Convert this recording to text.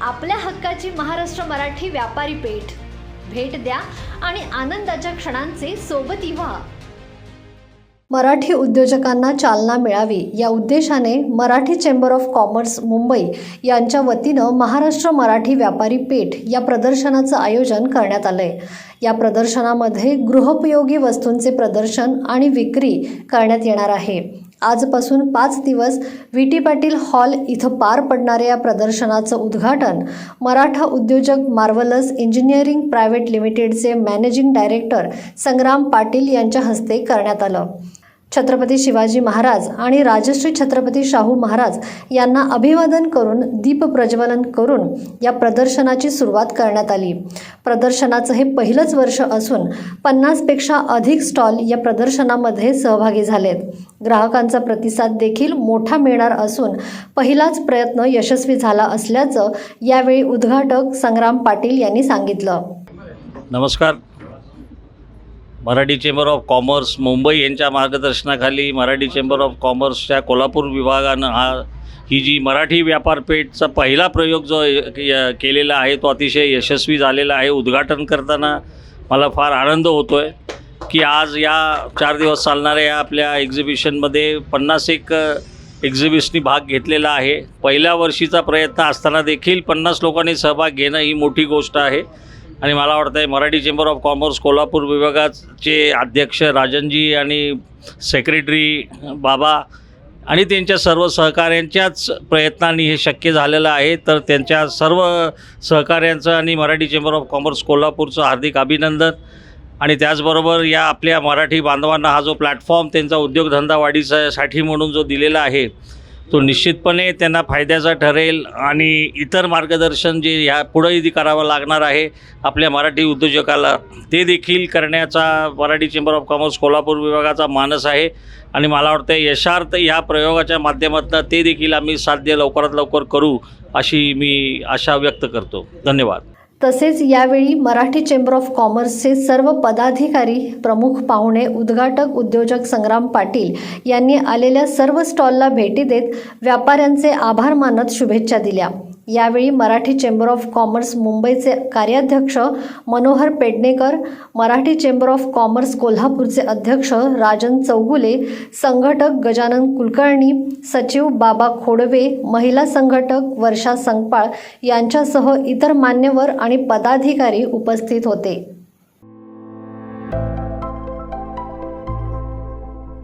आपल्या हक्काची महाराष्ट्र मराठी व्यापारी पेठ. भेट द्या आणि आनंदाच्या क्षणांचे सोबती व्हा मराठी उद्योजकांना चालना मिळावी या उद्देशाने Marathi Chamber of Commerce Mumbai यांच्या वतीनं महाराष्ट्र मराठी व्यापारी पेठ या प्रदर्शनाचं आयोजन करण्यात आलं आहे या प्रदर्शनामध्ये गृहोपयोगी वस्तूंचे प्रदर्शन आणि विक्री करण्यात येणार आहे. आजपासून पाच दिवस व्ही टी पाटील हॉल इथं पार पडणाऱ्या या प्रदर्शनाचं उद्घाटन मराठा उद्योजक मार्वलस इंजिनिअरिंग प्रायव्हेट लिमिटेडचे मॅनेजिंग डायरेक्टर संग्राम पाटील यांच्या हस्ते करण्यात आलं. छत्रपती शिवाजी महाराज आणि राजश्री छत्रपती शाहू महाराज यांना अभिवादन करून दीप प्रज्वलन करून या प्रदर्शनाची सुरुवात करण्यात आली. प्रदर्शनाचं हे पहिलंच वर्ष असून पन्नासपेक्षा अधिक स्टॉल या प्रदर्शनामध्ये सहभागी झालेत. ग्राहकांचा प्रतिसाद देखील मोठा मिळणार असून पहिलाच प्रयत्न यशस्वी झाला असल्याचं यावेळी उद्घाटक संग्राम पाटील यांनी सांगितलं. नमस्कार. Marathi Chamber of Commerce Mumbai यांच्या मार्गदर्शनाखाली मराठी चेंबर ऑफ कॉमर्सच्या कोल्हापूर विभागानं हा ही जी मराठी व्यापारपेठचा पहिला प्रयोग जो य- केलेला आहे तो अतिशय यशस्वी झालेला आहे. उद्घाटन करताना मला फार आनंद होतो आहे की आज या चार दिवस चालणाऱ्या या आपल्या एक्झिबिशनमध्ये पन्नास एक एक्झिबिशनी भाग घेतलेला आहे. पहिल्या वर्षीचा प्रयत्न असताना देखील पन्नास लोकांनी सहभाग घेणं ही मोठी गोष्ट आहे. आणि मला वाटतं आहे Marathi Chamber of Commerce Kolhapur विभागाचे अध्यक्ष राजनजी आणि सेक्रेटरी बाबा आणि त्यांच्या सर्व सहकाऱ्यांच्याच प्रयत्नांनी हे शक्य झालेलं आहे. तर त्यांच्या सर्व सहकाऱ्यांचं आणि मराठी चेंबर ऑफ कॉमर्स कोल्हापूरचं हार्दिक अभिनंदन. आणि त्याचबरोबर या आपल्या मराठी बांधवांना हा जो प्लॅटफॉर्म त्यांचा उद्योगधंदा वाढीसाठी म्हणून जो दिलेला आहे तो निश्चितपणे त्यांना फायद्याचा ठरेल आणि इतर मार्गदर्शन जे ह्या पुढंही करावं लागणार आहे आपल्या मराठी उद्योजकाला ते देखील करण्याचा Marathi Chamber of Commerce Kolhapur विभागाचा मानस आहे. आणि मला वाटतं यशार्थ ह्या प्रयोगाच्या माध्यमातून ते देखील आम्ही साध्य लवकरात लवकर करू अशी मी आशा व्यक्त करतो. धन्यवाद. तसेच यावेळी मराठी चेंबर ऑफ कॉमर्सचे सर्व पदाधिकारी प्रमुख पाहुणे उद्घाटक उद्योजक संग्राम पाटील यांनी आलेल्या सर्व स्टॉलला भेटी देत व्यापाऱ्यांचे आभार मानत शुभेच्छा दिल्या. यावेळी मराठी चेंबर ऑफ कॉमर्स मुंबईचे कार्याध्यक्ष Manohar Pednekar Marathi Chamber of Commerce कोल्हापूरचे अध्यक्ष राजन चौगुले संघटक गजानन कुलकर्णी सचिव बाबा खोडवे महिला संघटक वर्षा संगपाळ यांच्यासह इतर मान्यवर आणि पदाधिकारी उपस्थित होते.